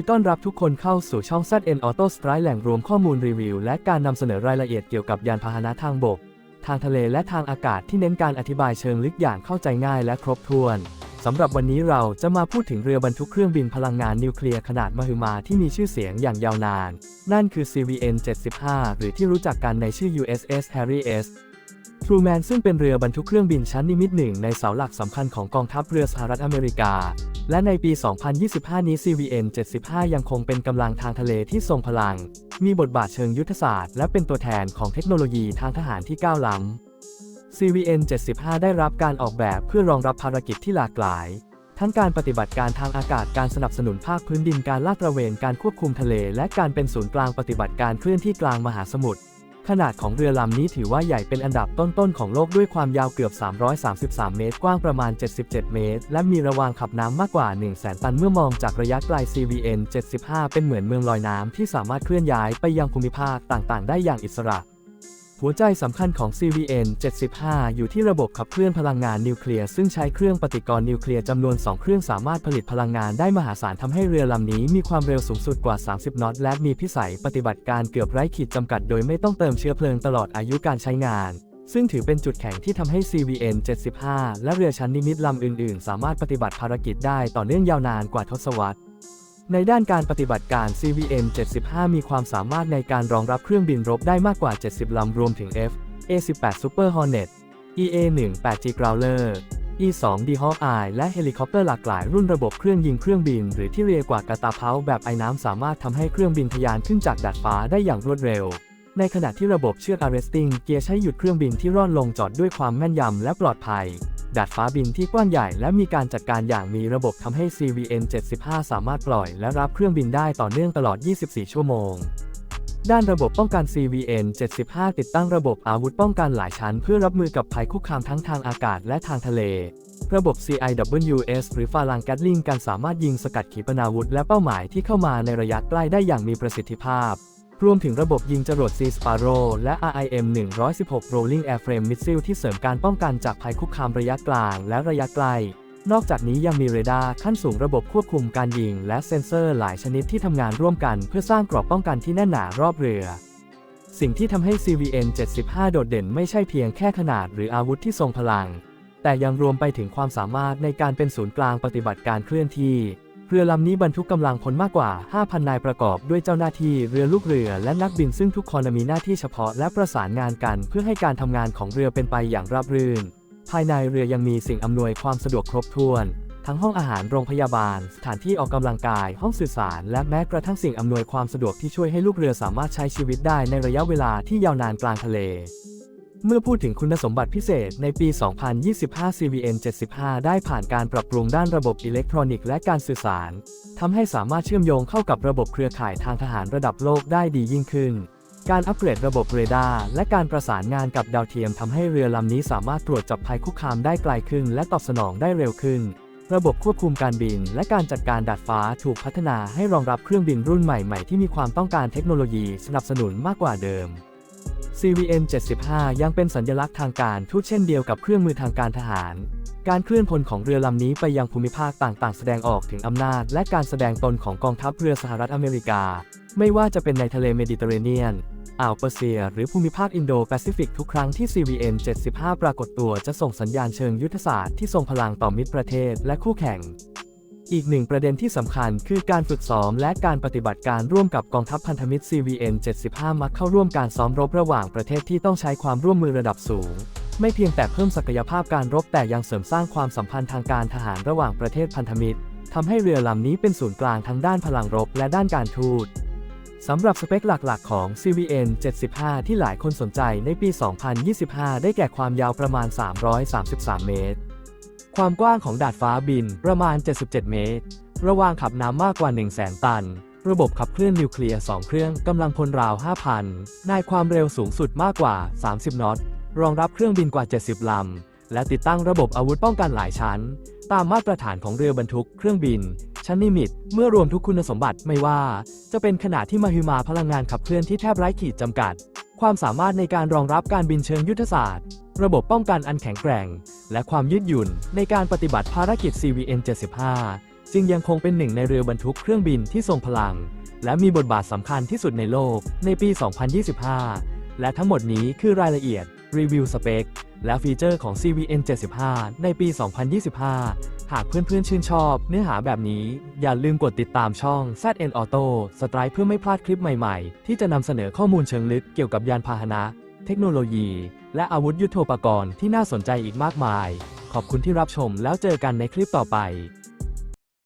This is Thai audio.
ดีต้อนรับทุกคนเข้าสู่ช่อง ZN Auto Strike แหล่งรวมข้อมูลรีวิว และการนำเสนอรายละเอียดเกี่ยวกับยานพาหนะทางบก ทางทะเลและทางอากาศที่เน้นการอธิบายเชิงลึกอย่างเข้าใจง่ายและครบถ้วนสำหรับวันนี้เราจะมาพูดถึงเรือบรรทุกเครื่องบินพลังงานนิวเคลียร์ขนาดมหึมาที่มีชื่อเสียงอย่างยาวนาน นั่นคือ CVN 75 หรือที่รู้จักกันในชื่อ USS Harry S. Truman ซึ่งเป็นเรือบรรทุกเครื่องบินชั้นนิมิตหนึ่งในเสาหลักสำคัญของกองทัพเรือสหรัฐอเมริกา และในปี 2025 นี้ CVN 75 ยังคงเป็นกำลังทางทะเลที่ทรงพลัง มีบทบาทเชิงยุทธศาสตร์ และเป็นตัวแทนของเทคโนโลยีทางทหารที่ก้าวล้ำ CVN 75 ได้รับการออกแบบเพื่อรองรับภารกิจที่หลากหลาย ทั้งการปฏิบัติการทางอากาศ การสนับสนุนภาคพื้นดิน การลาดตระเวน การควบคุมทะเล และการเป็นศูนย์กลางปฏิบัติการเคลื่อนที่กลางมหาสมุทร ขนาดของเรือลำนี้ถือว่าใหญ่เป็นอันดับต้นๆของโลกด้วยความยาวเกือบ 333 เมตร กว้างประมาณ 77 เมตร และมีระวางขับน้ำมากกว่า 1 0 0 0 0 0 ตันเมื่อมองจากระยะไกล CVN 75 เป็นเหมือนเมืองลอยน้ำที่สามารถเคลื่อนย้ายไปยังภูมิภาคต่างๆ ได้อย่างอิสระ หัวใจสำคัญของ CVN 75 อยู่ที่ระบบขับเคลื่อนพลังงานนิวเคลียร์ซึ่งใช้เครื่องปฏิกรณ์นิวเคลียร์จำนวน 2 เครื่องสามารถผลิตพลังงานได้มหาศาลทำให้เรือลำนี้มีความเร็วสูงสุดกว่า 30 นอตและมีพิสัยปฏิบัติการเกือบไร้ขีดจำกัดโดยไม่ต้องเติมเชื้อเพลิงตลอดอายุการใช้งาน ซึ่งถือเป็นจุดแข็งที่ทำให้ CVN 75 และเรือชั้นนิมิตลำอื่น ๆ สามารถปฏิบัติภารกิจได้ต่อเนื่องยาวนานกว่าทศวรรษ ในด้านการปฏิบัติการ CVN 75 มีความสามารถในการรองรับเครื่องบินรบได้มากกว่า 70 ลำรวมถึง F A18 Super Hornet EA18G Growler E2D Hawkeye และเฮลิคอปเตอร์หลากหลายรุ่นระบบเครื่องยิงเครื่องบิน หรือที่เรียกว่ากระตาเพาแบบไอ้น้ำสามารถทำให้เครื่องบินทะยานขึ้นจากดาดฟ้าได้อย่างรวดเร็ว ในขณะที่ระบบเชือก arresting เกียร์ใช้หยุดเครื่องบินที่ร่อนลงจอดด้วยความแม่นยำและปลอดภัย ดาดฟ้าบินที่กว้างใหญ่และมีการจัดการอย่างมีระบบทำให้ CVN 75 สามารถปล่อยและรับเครื่องบินได้ต่อเนื่องตลอด 24 ชั่วโมง ด้านระบบป้องกัน CVN 75 ติดตั้งระบบอาวุธป้องกันหลายชั้น เพื่อรับมือกับภัยคุกคามทั้งทางอากาศและทางทะเลระบบ CIWS หรือฟาลังแกตลิงการสามารถยิงสกัดขีปนาวุธและเป้าหมายที่เข้ามาในระยะใกล้ได้อย่างมีประสิทธิภาพ รวมถึงระบบยิงจรวด Sea Sparrow และ RIM 116 Rolling Airframe Missile ที่เสริมการป้องกันจากภัยคุกคามระยะกลางและระยะไกล นอกจากนี้ยังมีเรดาร์ขั้นสูงระบบควบคุมการยิง และเซ็นเซอร์หลายชนิดที่ทำงานร่วมกันเพื่อสร้างกรอบป้องกันที่แน่นหนารอบเรือ สิ่งที่ทำให้ CVN 75 โดดเด่นไม่ใช่เพียงแค่ขนาดหรืออาวุธที่ทรงพลัง แต่ยังรวมไปถึงความสามารถในการเป็นศูนย์กลางปฏิบัติการเคลื่อนที่ เรือลำนี้บรรทุกกำลังพลมากกว่า 5,000 นายประกอบด้วยเจ้าหน้าที่เรือลูกเรือและนักบินซึ่งทุกคนมีหน้าที่เฉพาะและประสานงานกัน เพื่อให้การทำงานของเรือเป็นไปอย่างราบรื่น ภายในเรือยังมีสิ่งอำนวยความสะดวกครบถ้วน ทั้งห้องอาหารโรงพยาบาล สถานที่ออกกำลังกาย ห้องสื่อสาร และแม้กระทั่งสิ่งอำนวยความสะดวกที่ช่วยให้ลูกเรือสามารถใช้ชีวิตได้ในระยะเวลาที่ยาวนานกลางทะเล เมื่อพูดถึงคุณสมบัติพิเศษในปี 2025 CVN 75 ได้ผ่านการปรับปรุงด้านระบบอิเล็กทรอนิกส์และการสื่อสาร ทำให้สามารถเชื่อมโยงเข้ากับระบบเครือข่ายทางทหารระดับโลกได้ดียิ่งขึ้น การอัปเกรดระบบเรดาร์และการประสานงานกับดาวเทียมทำให้เรือลำนี้สามารถตรวจจับภัยคุกคามได้ไกลขึ้น และตอบสนองได้เร็วขึ้น ระบบควบคุมการบิน และการจัดการดาดฟ้าถูกพัฒนาให้รองรับเครื่องบินรุ่นใหม่ๆที่มีความต้องการเทคโนโลยีสนับสนุนมากกว่าเดิม CVN 75 ยังเป็นสัญลักษณ์ทางการทูตเช่นเดียวกับเครื่องมือทางการทหาร การเคลื่อนพลของเรือลำนี้ไปยังภูมิภาคต่างๆ แสดงออกถึงอำนาจ และการแสดงตนของกองทัพเรือสหรัฐอเมริกา ไม่ว่าจะเป็นในทะเลเมดิเตอร์เรเนียน อ่าวเปอร์เซีย หรือภูมิภาคอินโดแปซิฟิกทุกครั้งที่ CVN 75 ปรากฏตัวจะส่งสัญญาณเชิงยุทธศาสตร์ที่ทรงพลังต่อมิตรประเทศและคู่แข่ง อีกหนึ่งประเด็นที่สำคัญคือการฝึกซ้อมและการปฏิบัติการร่วมกับกองทัพพันธมิตร CVN 75 มักเข้าร่วมการซ้อมรบระหว่างประเทศที่ต้องใช้ความร่วมมือระดับสูง ไม่เพียงแต่เพิ่มศักยภาพการรบแต่ยังเสริมสร้างความสัมพันธ์ทางการทหารระหว่างประเทศพันธมิตรทำให้เรือลำนี้เป็นศูนย์กลางทั้งด้านพลังรบและด้านการทูตสำหรับสเปคหลักๆ ของ CVN 75 ที่หลายคนสนใจในปี 2025 ได้แก่ความยาวประมาณ 333 เมตร ความกว้างของดาดฟ้าบินประมาณ 77 เมตร ระวางขับน้ำมากกว่า 100,000 ตัน ระบบขับเคลื่อนนิวเคลียร์ 2 เครื่องกำลังพลราว 5,000 นายความเร็วสูงสุดมากกว่า 30 นอต รองรับเครื่องบินกว่า 70 ลำ และติดตั้งระบบอาวุธป้องกันหลายชั้น ตามมาตรฐานของเรือบรรทุกเครื่องบิน ชั้นนิมิต เมื่อรวมทุกคุณสมบัติไม่ว่า จะเป็นขนาดที่มหึมาพลังงานขับเคลื่อนที่แทบไร้ขีดจำกัด ความสามารถในการรองรับการบินเชิงยุทธศาสตร์ ระบบป้องกันอันแข็งแกร่ง และความยืดหยุ่นในการปฏิบัติภารกิจ CVN 75 จึงยังคงเป็นหนึ่งในเรือบรรทุกเครื่องบินที่ทรงพลัง และมีบทบาทสำคัญที่สุดในโลกในปี 2025 และทั้งหมดนี้คือรายละเอียด รีวิวสเปค และฟีเจอร์ของ CVN 75 ในปี 2025 หากเพื่อนๆ ชื่นชอบ เนื้อหาแบบนี้ อย่าลืมกดติดตามช่อง ZN Auto Strike เพื่อไม่พลาดคลิปใหม่ๆ ที่จะนำเสนอข้อมูลเชิงลึกเกี่ยวกับยานพาหนะ เทคโนโลยี และอาวุธยุโทโธปกรณ์ที่น่าสนใจอีกมากมาย ขอบคุณที่รับชมแล้วเจอกันในคลิปต่อไป